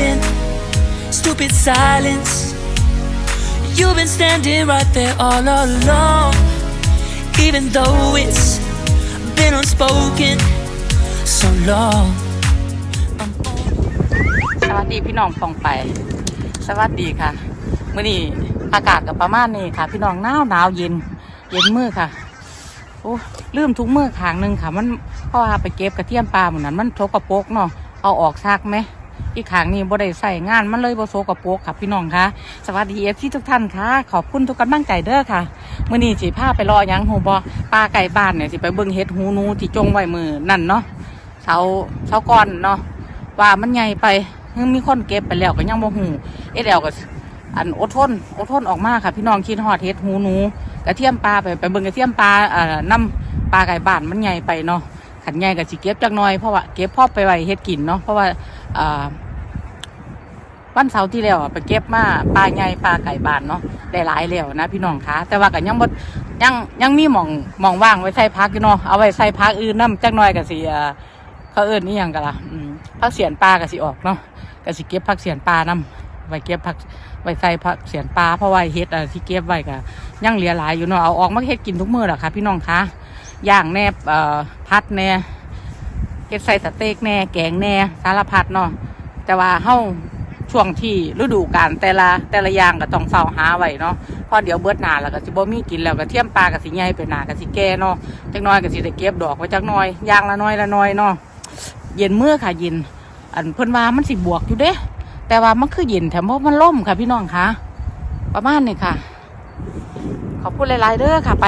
been stupid silence. You've been standing right there all along, even though it's been unspoken so long. สวัสดีพี่น้องฟองไป สวัสดีค่ะมื่อนี้อากาศกับประมาณนี้ค่ะ พี่น้องหนาวหนาวเย็น เย็นมือค่ะโอ้ลืมทุกมือขางหนึ่งค่ะ มันเพราะว่าไปเก็บกระเทียมปลาเหมือนนั้นมันโซกระโปกเนาะเอาออกซักไหม อีกขางนี้บ่ได้ใส่งานมันเลยบ่โซกระโปรกค่ะพี่น้องคะสวัสดีเอฟที่ทุกท่านค่ะ ขอบคุณทุกกำลังใจเด้อค่ะมื่อนี้สิพาไปรอหยังหูบอปลาไก่บ้านเนี่ยสิไปเบิ่งเฮ็ดหูนูที่จงไว้มือนั่นเนาะเสาเสาก้อนเนาะว่ามันใหญ่ไปยังมีคนเก็บไปแล้วก็ยังบ่หูเอ็ดแล้วก็อันอดทนอดทนออกมาค่ะพี่น้องคิดฮอดเฮ็ดหูนูกระเทียมปลาไปไปเบิ่งกระเทียมปลาอ่าน้ำปลาไก่บ้านมันใหญ่ไปเนาะ ขันใหญ่ก็สิเก็บจักหน่อยเพราะว่าเก็บพ่อไปไว้เฮ็ดกินเนาะเพราะว่าอ่าวันเสาร์ที่แล้วอะไปเก็บมาปลาใหญ่ปลาไก่บานเนาะได้หลายแล้วนะพี่น้องคะแต่ว่าก็ยังบ่ยังยังมีหม่องหม่องว่างไว้ใส่พักอยู่เนาะเอาไว้ใส่พักอื่นน้ำจักหน่อยก็สิอ่าเขาเอิ้นนี่ยังกันละพักเสียนปลาก็สิออกเนาะก็สิเก็บพักเสียนปลานํไว้เก็บพักไว้ใส่ผักเสียนปลาเพราะว่าเฮ็ดอะที่เก็บไว้ก็ยังเหลือหลายอยู่เนาะเอาออกมาเฮ็ดกินทุกมื้อหละคะพี่น้องคะ ย่างแนบพัดแน่เฮ็ดใส่สเต็กแน่ แกงแน่ สารพัดเนาะแต่ว่าเฮาช่วงที่ฤดูกาลแต่ละแต่ละอย่างก็ต้องเฝ้าหาไว้เนาะเพราะเดี๋ยวเบิดหนาแล้วก็สิบ่มีกินแล้วก็เทียมปลาก็สิใหญ่ไปหนาก็สิแก่เนาะจักน้อยก็สิได้เก็บดอกไว้จักน้อยอย่างละน้อยละน้อยเนาะเย็นเมื้อค่ะเย็นอันเพิ่นว่ามันสิบวกอยู่เด้แต่ว่ามันคือเย็นแถมเพราะมันล่มค่ะพี่น้องคะประมาณนี้ค่ะ ขอบคุณหลายๆเด้อค่ะไป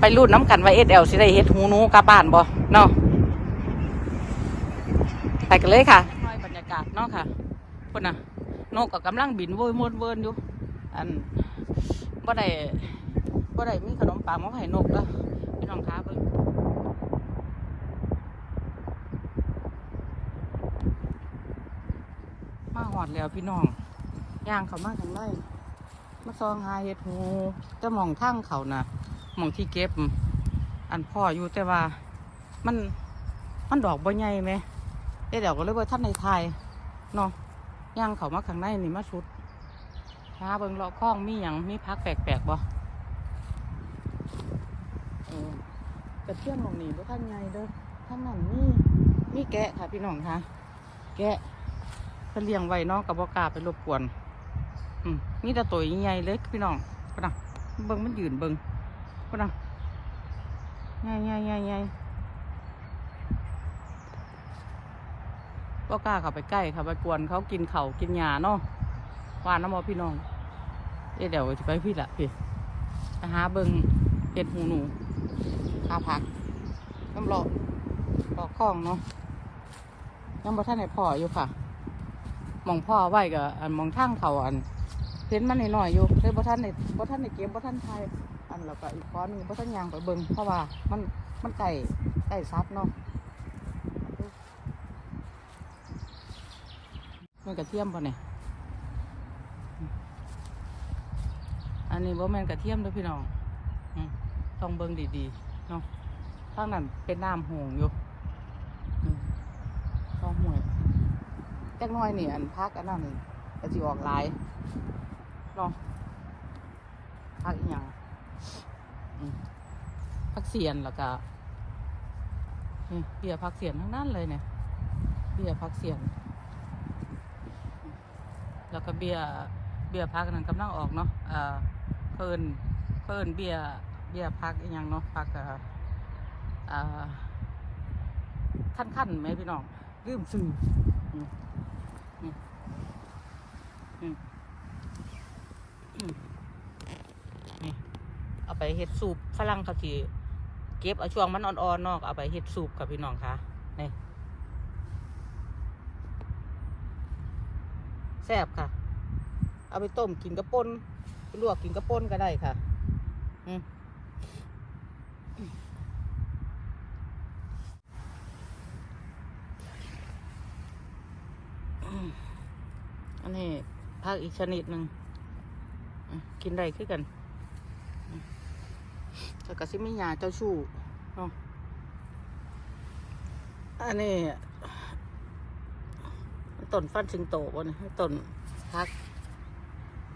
ไปรูดน้ำกันว่าเอสเอลสิได้เฮ็ดหูนูกลับบ้านบ่เนาะไปกันเลยค่ะน้อยบรรยากาศเนาะค่ะพุ่นน่ะนกก็กำลังบินโวยมวนเวินอยู่ อันบ่ได้บ่ได้มีขนมปังมาให้นกเด้อพี่น้องคะเบิ่งมาหอดแล้วพี่น้องย่างเขามาทางไรมาซองหาเห็ดหูจะมองทางเขาน่ะ มองที่เก็บ อันพ่ออยู่แต่ว่า มันมันดอกบ่ใหญ่ไหมเดี๋ยวก็เลยว่าท่านในไทยเนาะย่างเขามาข้างในนี่มาชุดหาเบิ่งเลาะข้องมีอย่างมีพักแปลกๆบ่เออกระเทียมมองนี่บ่ท่านใหญ่เด้อท่านนั่นมีมีแกะค่ะพี่น้องค่ะ แกะเพิ่นเลี้ยงไว้เนาะกับบ่กาไปรบกวน อืมมีแต่ตัวใหญ่เลยพี่น้องพุ่นน่ะเบิ่งมันยืนเบิ่ง พุ่นน่ะใหญ่ใหญ่ใหญ่ใหญ่บ่กล้าเข้าไปใกล้ค่ะไปกวนเขากินเขากินหญ้าเนาะวานน้ำมอพี่น้อง เอ๊ะเดี๋ยวจะไปพี่ละพี่ไปหาเบิงเห็ดหูหนูหาผักน้ำรอรอกคล้องเนาะยังบ่ทันได้พออยู่ค่ะมองพ่อไว้กับอันมองทางเขาอันเห็นมันหน่อยๆอยู่เลยบ่ท่านในบ่ท่านในเก็บบ่ท่านไทยันแล้วก็อีกข้อนึงบ่ท่านยางไปเบิ่งเพราะว่ามันมันไก่ไก่ซัดเนาะมันกระเทียมป่ะเนี่ยอันนี้บ่แมนกระเทียมด้อพี่น้องต้องเบิ่งดีๆเนาะทางนั้นเป็นน้ำหงอยู่ต้องห่วยจักหน้อยนี่อันพักอันนั้นนี่ก็สิออกลายเนาะพักอีหยังอืมพักเสียนแล้วก็นี่เบียร์พักเสียนทั้งนั้นเลยเนี่ยเบียร์พักเสียน แล้วก็เบียร์เบียร์พักนั้นกำลังออกเนาะเออเพิ่นเพิ่นเบียร์เบียร์พักอีหยังเนาะพักเอ่อเอ่อขั้นไหมพี่น้องลืมซื้ออืมอืมอืมอืมนี่เอาไปเฮ็ดสูบฝรั่งเขาสิ เก็บเอาช่วงมันอ่อนๆนอกเอาไปเฮ็ดสูบกับพี่น้องค่ะนี่แซ่บค่ะ เอาไปต้มกินกระป่นลวกกินกระป่นก็ได้ค่ะอืมอันนี้ผักอีกชนิดหนึ่งกินได้คือกัน แต่ก็สิมีหยาเจ้าชู้เนาะอันนี้ต้นฟันสิงโตบนต้นพัก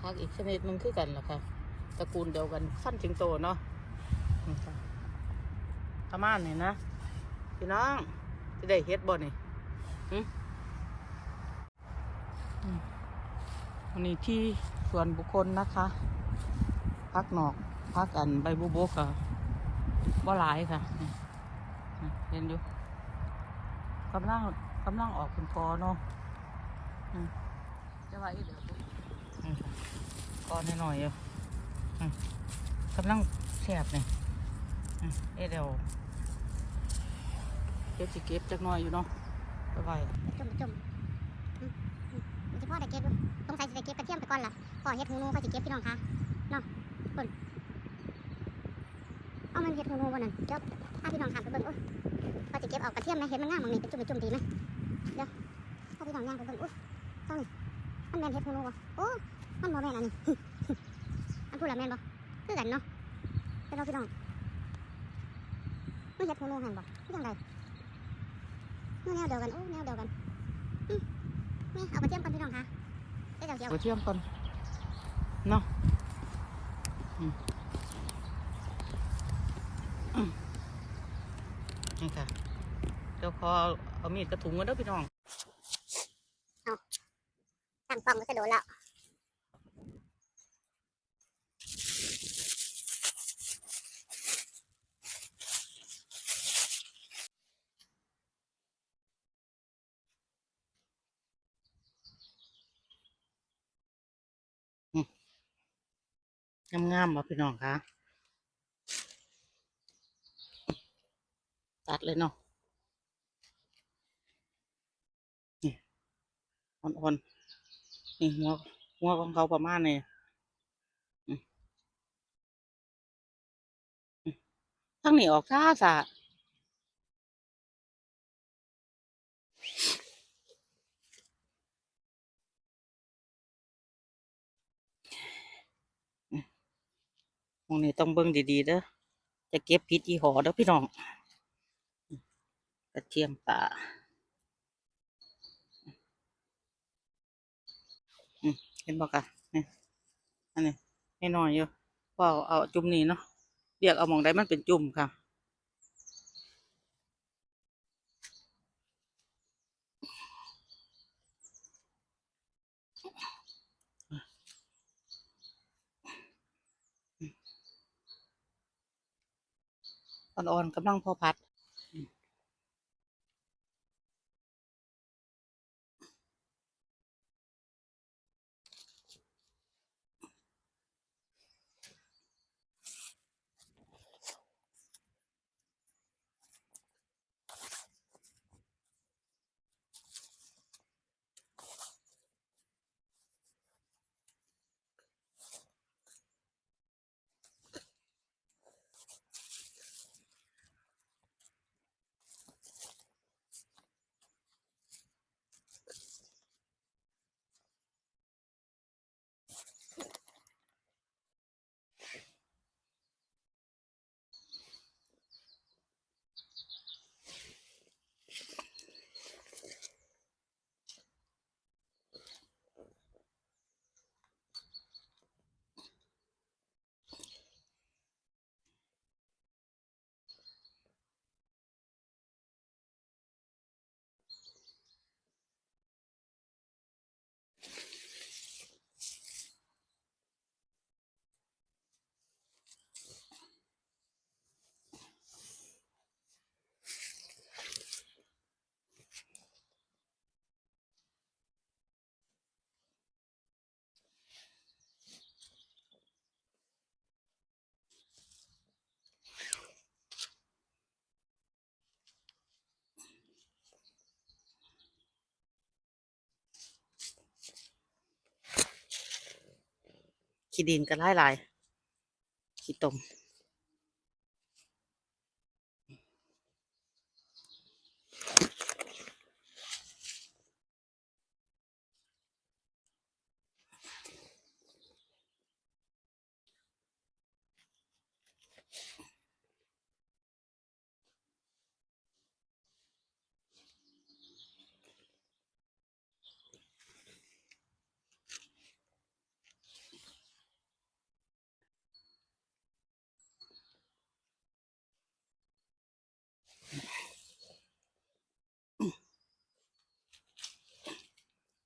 พักอีกชนิดนึงคือกันล่ะค่ะตระกูลเดียวกันฟันสิงโตเนาะประมาณนี้นะพี่น้องจะได้เฮ็ดบ่นี่หึอืมอันนี้ที่ส่วนบุคคลนะคะ พักหนอก พักอันใบบุบกอะบ่หลายค่ะเห็นอยู่กำลังกำลังออกเป็นกอเนาะอืมจะว่าอีเดี๋ยวกอหน่อยๆอยู่กำลังแสบเนี่ยเอเดี๋ยวเก็บสิเก็บจักหน่อยอยู่เนาะไปไว้จุ่มจุ่มมันจะพ่อได้เก็บต้องใส่สิได้เก็บกระเทียมไปก่อนล่ะพอเฮ็ดหูนูเขาสิเก็บพี่น้องคะเนาะคน เอามันเฮ็ดหูหนูบ่นั่นเดี๋ยวพาพี่น้องถามไปเบิ่งโอ้ยเขาสิเก็บเอากระเทียมไหมเห็นมันง่ามมังนี่เป็นจุ่มเป็นจุ่มดีไหมเดี๋ยวพาพี่น้องย่างไปเบิ่งโอ้ยตรงนี้มันแมนเฮ็ดหูหนูบ่โอ้มันบ่แมนอันนี้อันพูดละแมนบ่คือกันเนาะแต่เราพี่น้องมันเฮ็ดหูหนูหั่นบ่คือจังไดมันแนวเดียวกันโอ้แนวเดียวกันนี่เอากระเทียมก่อนพี่น้องคะเดี๋ยวเดี๋ยวกระเทียมก่อนเนาะ นี่ค่ะเดี๋ยวขอเอามีดกระถุงกันเด้อพี่น้องสั่งกล่องก็จะโดนแล้วงามๆบ่พี่น้องคะ ตัดเลยเนาะนี่อ่อนๆนี่หัวหัวของเขาประมาณนี้ทั้งนี้ออกซ่าสะตรงนี้ต้องเบิ่งดีๆเด้อจะเก็บผิดยี่ห้อเด้อพี่น้อง กระเทียมป่าเห็นบอกอะนี่อันนี้ให้น้อยอยู่พอเอาเอาจุ่มนี้เนาะเรียกเอาหมองได้มันเป็นจุ่มค่ะอ่อนๆกำลังพอพัด ขี้ดินกันหลายๆขี้ตม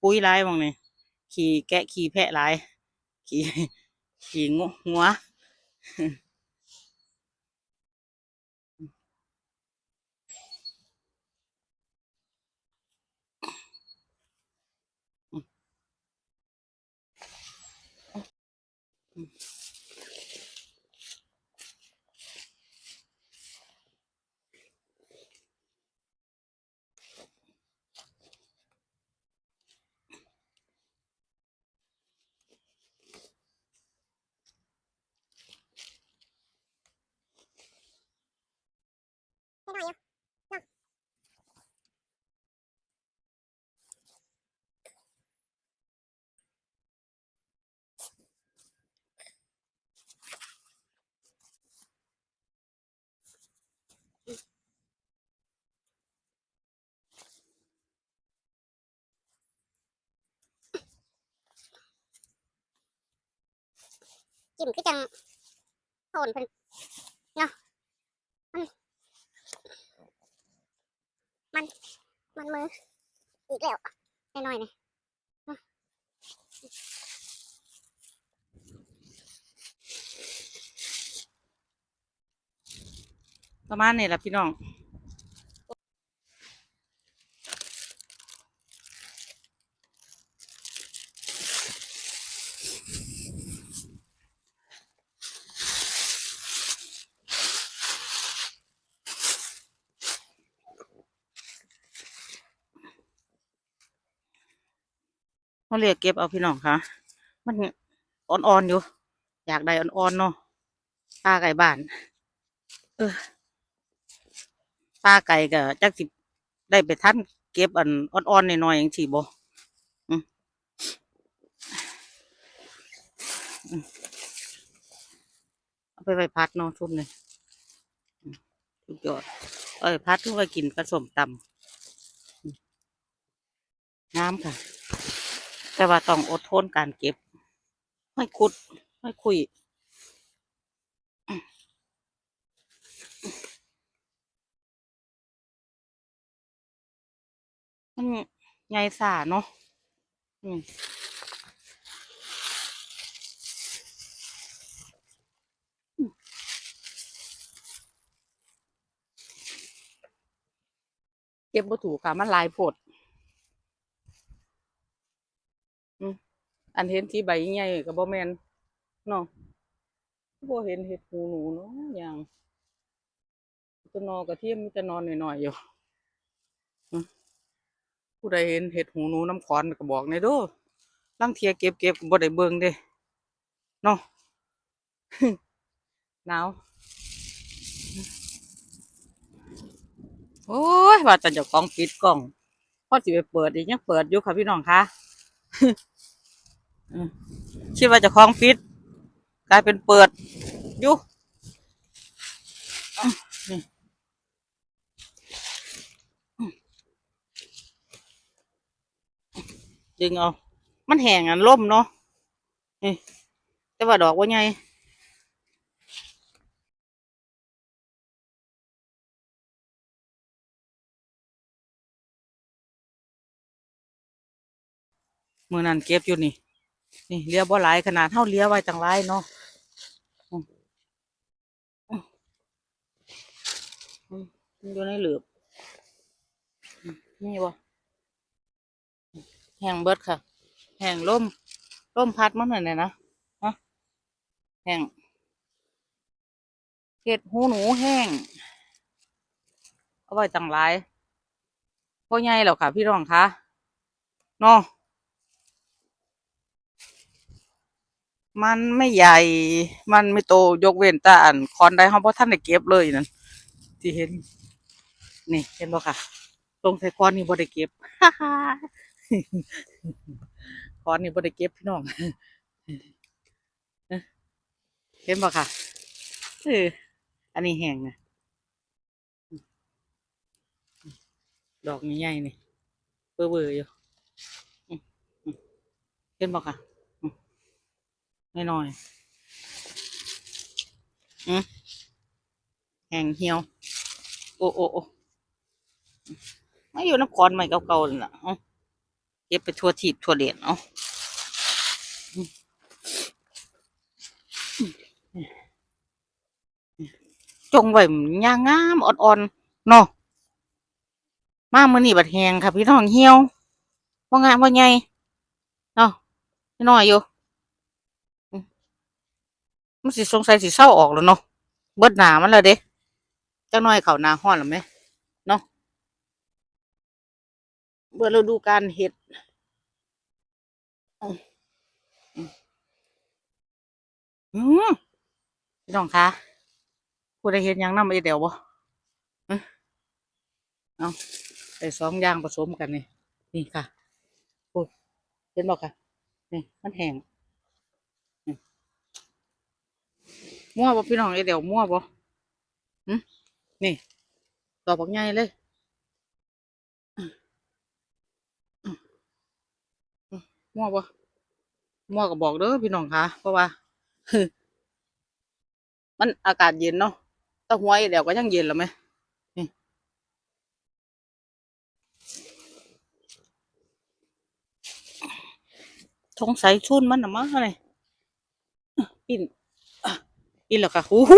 ปุ้ยร้ายมองนี่ขี่แกะขี่แพะร้ายขี่ขี่งัว จิ้มคือจังโทนเพิ่นเนาะมัน มันมืออีกแล้วน้อยๆนี่ประมาณนี้แหละพี่น้อง เขาเรียกเก็บเอาพี่น้องค่ะ มันอ่อนๆอยู่ อยากได้อ่อนๆเนาะปลาไก่บ้าน เออปลาไก่ก็จักสิได้ไปทันเก็บอันอ่อนๆหน่อยๆอย่างที่บ่อืมอืมเอาไปไว้พัดเนาะทุนเลยอืมสุดยอดเอาไปพัดทุกไปกินผสมตำอืมน้ำค่ะ แต่ว่าต้องอดทนการเก็บ ไม่คุด ไม่คุย มันไงสาเนาะอืมเก็บบ่ถูกค่ะมันลายโพด อันเห็นที่ใบใหญ่ก็บ่แมนเนาะบ่เห็นเห็ดหูหนูเนาะอย่างตัวนอกระเทียมมีแต่นอนหน่อยๆอยู่ผู้ใดเห็นเห็ดหูหนูน้ำขอนก็บอกในอยเด้อลังเทียเก็บเก็บบ่ได้เบิ่งเด้เนาะหนาวโอ้ยว่าแต่เจ้าของปิดกล้องพ่อสิไปเปิดอีกยังเปิดอยู่ค่ะพี่น้องคะ คิดว่าเจ้าของปิดกลายเป็นเปิดอยู่อะนี่ดึงเอา มันแห้งอันล่มเนาะนี่แต่ว่าดอกว่าไงมือนั้นเก็บอยู่นี่ นี่เลี้ยบ่หลายขนาดเท่าเลี้ยวไว้จังไรเนาะอืมอืมอืมมันอยู่ในเหลือบนี่บ่แห้งเบิดค่ะ แห้งล่มล่มพัดมันหน่อยนะฮะแห้งเห็ดหูหนูแห้งเอาไว้ตั้งหลายพอใหญ่แล้วค่ะพี่รองคะเนาะ มันไม่ใหญ่ มันไม่โตยกเว้นแต่อันคอนได้เขาเพราะท่านได้เก็บเลยนั่นที่เห็น นี่เห็นบ่ค่ะตรงใส่คอนนี่บ่ได้เก็บคอนนี่บ่ได้เก็บพี่น้องเห็นบ่ค่ะเอออันนี้แห้งนะดอกใหญ่ๆนี่เบื่อเบื่อๆอยู่เห็นบ่ค่ะ อืมน้อยๆอืมแห้งเหี่ยว โอ้โอ้โอ้มาอยู่น้ำคอนใหม่เก่าๆนั่นะเอาเก็บไปทั่วทีบทั่วเดียนเอาจงไว้ย่างงามอ่อนๆเนาะมาเมื้อนี้บัดแหงค่ะพี่น้องเหี่ยวว่างามว่าไงเนาะน้อยอยู่ มันสิสงสัยสิเศร้าออกแล้วเนาะเบิดหนามันแล้วเด้จังน้อยเขาหนาร้อนแล้วไหมเนาะเบิดฤดูการเฮ็ดอืมพี่น้องคะผู้ใดเห็นยังน้ำไอเดียวบ่เอ้อเอาใส่สองอย่างผสมกันนี่นี่ค่ะเห็นบ่ค่ะนี่มันแห้งนี่ มั่วบ่พี่น้องไอเดียวมั่วบ่หึนี่ดอกบักใหญ่เลยมั่วบ่มั่วก็บอกเด้อพี่น้องค่ะ เพราะว่ามันอากาศเย็นเนาะตะหวยเดี๋ยวก็ยังเย็นแล้วไหมนี่สงสัยชุนมันหนะมั้งอะไรอิน อินหรอค่ะโอ้โห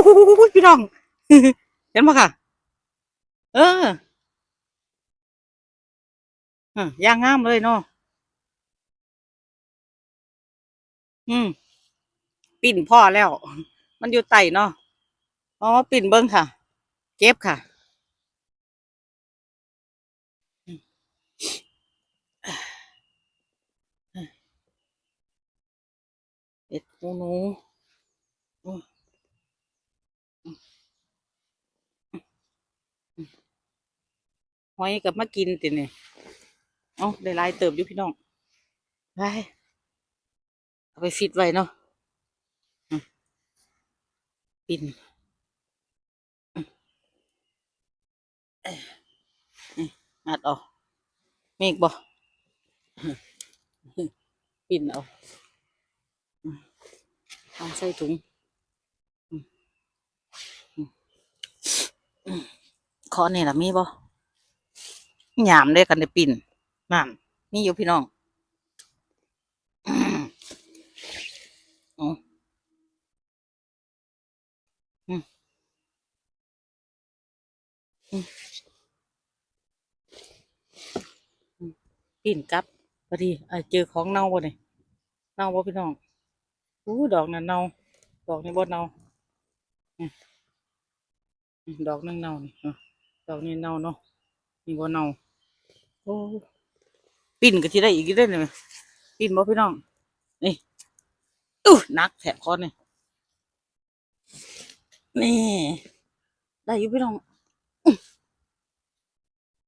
พี่น้อง เห็นปะค่ะ เอออะย่างงามเลยเนาะ อืม ปิ่นพ่อแล้ว มันอยู่ไต่เนาะอ๋อปิ่นเบิ้งค่ะ เก็บค่ะเอ็ดหนูหนูอืมอืมอืม หอยกับมากินติเนี่ยเอ้าได้ลายเติบอยู่พี่น้องไปเอาไปฟิตไว้เนาะปินงัดเอาเมฆบ่ปินเอาอืมเอาใส่ถุงอืมอืมอืมขอนี่ล่ะมีบ่ หยามได้กันได้ปิ่นนั่นมีอยู่พี่น้องอืมเอาอืมอืมปิ่นกับพอดีเจอของเน่าบ่เนี่ยเน่าบ่พี่น้องอู้ดอกนั่นเน่าดอกนี้บ่เน่าดอกนึงเน่านี่ดอกนี้เน่าเนาะนี่บ่เน่า โอ้ปิ่นก็สิได้อีกได้เลยปิ่นบ่พี่น้อง นี่อู้นักแถบคอนี่นี่ ได้อยู่พี่น้องอื้อ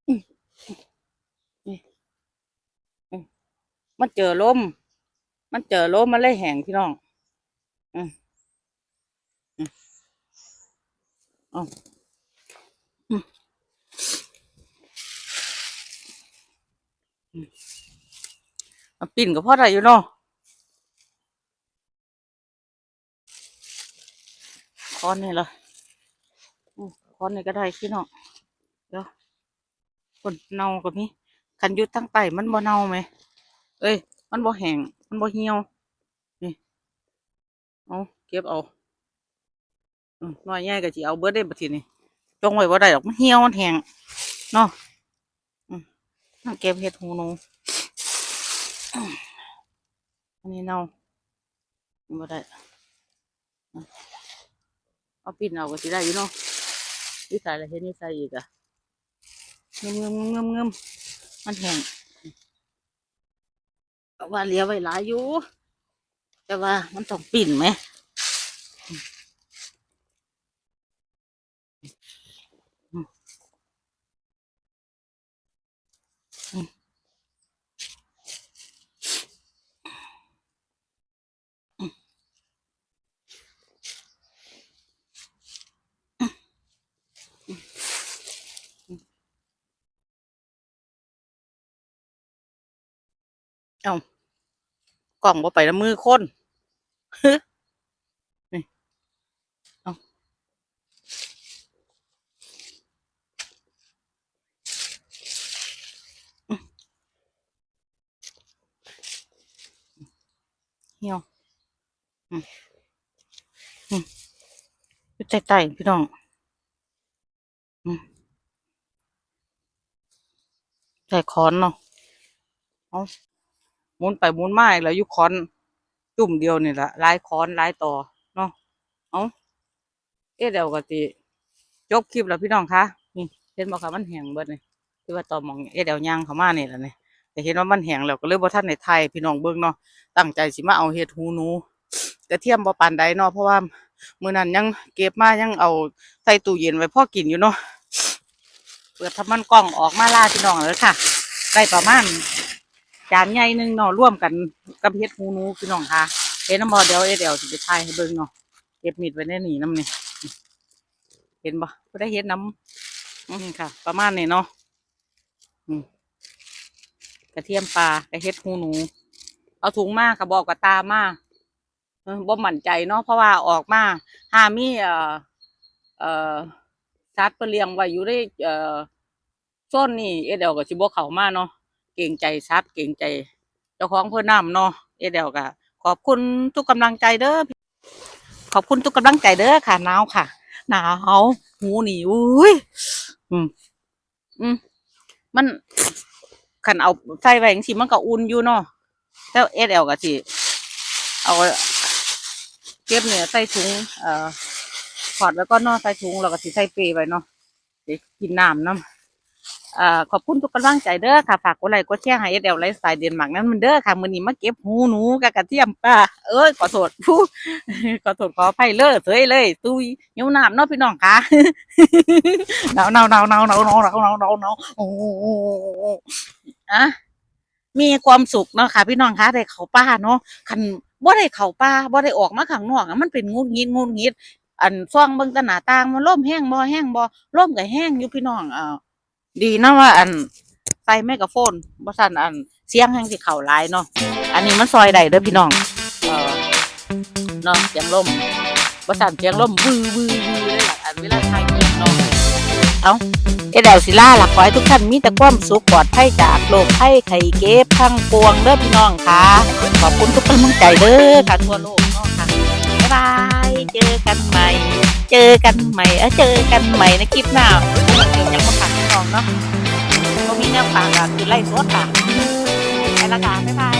อื้อนี่มันเจอลม มันเจอลมมันเลยแห้งพี่น้อง อืมอืมอาอืมอืม เอาปิ่นกับพ่อได้อยู่เนาะคอนนี่เหรออืมคอนนี่ก็ได้พี่น้องเดี๋ยวคนเน่ากับมีคันยุดทั้งไตมันบ่เน่าไหม เอ้ย มันบ่แห้งมันบ่เหี่ยว นี่ เอาเก็บเอาอืมน้อยใหญ่ก็สิเอาเบิดได้บัดทีนี้จงไว้บ่ได้ดอกมันเหี่ยวมันแห้งเนาะอืมเอาเก็บเห็ดหูนู อันนี้เน่าบ่ได้เอาปิดเอาก็สิได้อยู่เนาะนิสัยอะไรเห็นนิสัยอีกอะเงมเงมเงมเงมมันแห้งว่าเลี้ยวไว้หลายอยู่ แต่ว่ามันต้องปิ่นไหมอืมอืมอืมอืม เอ้ากล่องบ่ไปแล้วมือคนนี่เอาเหี่ยวอืมอืมอยู่ใต้ๆพี่น้องอืมใส่คอนเนาะเอา หมุนไปหมุนมาอีกแล้วยู่คอนจุ่มเดียวนี่แหละลายคอนลายต่อเนาะเอาเอ๊ะเดี๋ยวก็สิจบคลิปแล้วพี่น้องคะนี่เห็นบอกค่ะมันแห้งเบิดนี่ที่ว่าต่อมองเอ๊ะเดี๋ยวย่างเขามานี่แหละนี่แต่เห็นว่ามันแห้งแล้วก็เลยบ่ทันในไทยพี่น้องเบิ่งเนาะตั้งใจสิมาเอาเห็ดหูหนูกระเทียมบ่ปานใดเนาะเพราะว่ามื้อนั้นยังเก็บมายังเอาใส่ตู้เย็นไว้พอกินอยู่เนาะเปิดทำมันกล้องออกมาล่าพี่น้องแล้วค่ะได้ประมาณ จานใหญ่หนึ่งเนาะร่วมกันกับเห็ดหูนูพี่น้องค่ะเห็นน้ำบ่เดียวเอเดียวสิไปถ่ายให้เบิ่งเนาะเก็บมีดไว้ในนี่น้ำนี่เห็นบ่บ่ได้เห็ดน้ำนี่ค่ะ ประมาณนี้เนาะกระเทียมปลากระเฮ็ดหูหนู เอาถุงมากกระบอกกระตามาเออบ่มั่นใจเนาะเพราะว่าออกมาหามีเอ่อเอ่อสัตว์เปเลี้ยงไว้อยู่ในเอ่อโซนนี่เอเดลก็สิบ่เขามาเนาะ เกรงใจสัตว์เกรงใจ เจ้าของเพิ่อนนํเนาะเอเดลก็ขอบคุณทุกกำลังใจเด้อขอบคุณทุกกำลังใจเด้อค่ะหนาวค่ะหนาวหูนี่อุ้ยอืมอืมมันคันเอาใส่ไว้จังซี่มันก็อุ่นอยู่เนาะแต่เอเอลก็สิเอาเก็บเนี่ยใส่ถุงเอ่อถอดไว้วก็เนาะใส่ถุงแล้วก็สิใส่เปรย์ไว้เนาะสิกินน้ำน้ำเอ่อ ขอบคุณทุกกำลังใจเด้อค่ะฝากกดไลค์กดแชร์ให้เอเอลไลฟ์สไตล์เดนมาร์กนั้นมันเด้อค่ะมื้อนี้มาเก็บหูหนูกับกระเทียมป่าเอ้ยขอโทษผู้ขอโทษขออภัยเลยเสยเลยตุยหิวน้ำเนาะพี่น้องค่ะหนาวหนาวหนาวหนาวหนาวหนาวหนาวหนาวหนาวหนาวโอ้อะมีความสุขเนาะค่ะ พี่น้องคะได้เขาป่าเนาะคันบ่ได้เขาป่าบ่ได้ออกมาข้างนอกอะมันเป็นงุดหงิดงุดหงิดอันซ่องเบิ่งแตหน้าต่างมันล่มแห้งบ่แห้งบ่ล่มก็แห้งอยู่พี่น้องอ่า ดีนะว่าอันใส่ไมโครโฟนบ่ซั่นอันเสียงแห้งสิเข้าหลายเนาะอันนี้มันซอยได้เด้อพี่น้องเออเนาะเสียงลมบ่ซั่นเสียงลมวือวือวือเลยล่ะอันเวลาถ่ายเนาะเอ้าเอเดลศิลาหลักขอให้ทุกท่านมีแต่ความสุขปลอดภัยจากโรคภัยไข้เก็บทั้งปวงเด้อพี่น้องค่ะ ขอบคุณทุกกำลังใจเด้อค่ะทั่วโลกเนาะค่ะบ๊ายบายเจอกันใหม่ เจอกันใหม่เออเจอกันใหม่ในคลิปหน้าเดี๋ยวยังมาฝากพี่น้ องเนาะก็มีแนวฝากอะคือไล่สดค่ะไปละกันบ๊ายบาย